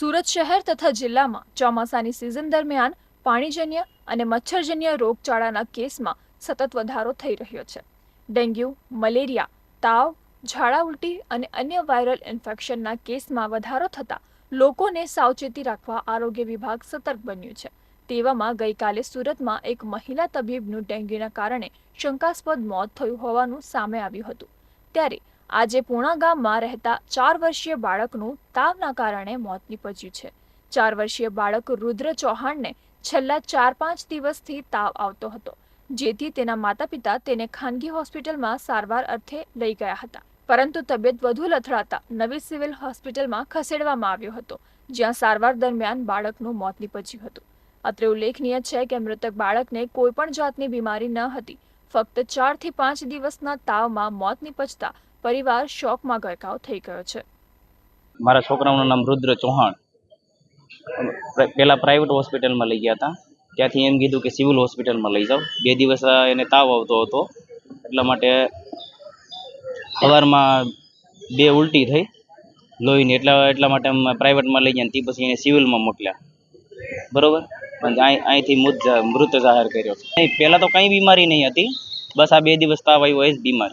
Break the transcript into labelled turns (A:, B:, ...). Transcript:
A: સુરત શહેર તથા જિલ્લામાં ચોમાસાની સિઝન દરમિયાન પાણીજન્ય અને મચ્છરજન્ય રોગચાળાના કેસમાં સતત વધારો થઈ રહ્યો છે. ડેન્ગ્યુ, મલેરિયા, તાવ, ઝાડા ઉલટી અને અન્ય વાયરલ ઇન્ફેક્શનના કેસમાં વધારો થતાં લોકોને સાવચેતી રાખવા આરોગ્ય વિભાગ સતર્ક બન્યું છે. તેવામાં ગઈકાલે સુરતમાં એક મહિલા તબીબનું ડેન્ગ્યુના કારણે શંકાસ્પદ મોત થયું હોવાનું સામે આવ્યું હતું. ત્યારે આજે પૂણા ગામમાં રહેતા ચાર વર્ષીય બાળકનું તાવના કારણે મોત નીપજ્યું છે. ચાર વર્ષીય બાળક રુદ્ર ચૌહાણને છેલ્લા ચાર પાંચ દિવસથી તાવ આવતો હતો. જેથી તેના માતા પિતા તેને ખાનગી હોસ્પિટલમાં સારવાર અર્થે લઈ ગયા હતા. પરંતુ તબિયત વધુ લથડાતા નવી સિવિલ હોસ્પિટલમાં ખસેડવામાં આવ્યો હતો, જ્યાં સારવાર દરમિયાન બાળકનું મોત નીપજ્યું હતું. અત્રે ઉલ્લેખનીય છે કે મૃતક બાળકને કોઈ પણ જાતની બીમારી ન હતી ફક્ત ચારથી પાંચ દિવસના તાવમાં મોત નીપજતા પરિવાર શોકમાં ગરકાવ થઈ ગયો છે.
B: મારા છોકરાઓનું નામ રુદ્ર ચૌહાણ. પહેલા પ્રાઇવેટ હોસ્પિટલમાં લઈ ગયા હતા. ત્યાંથી એમ કીધું કે સિવિલ હોસ્પિટલમાં લઈ જાઓ. બે દિવસ એને તાવ આવતો હતો. એટલા માટે સવારમાં બે ઉલટી થઈ લોહીની. એટલા એટલા માટે પ્રાઇવેટમાં લઈ ગયા તે પછી એને સિવિલમાં મોકલ્યા. બરોબર? અહીંથી મૃત જાહેર કર્યો. અહીં પહેલાં તો કંઈ બીમારી નહીં હતી. બસ આ બે દિવસ તાવ આવ્યો એ જ બીમાર.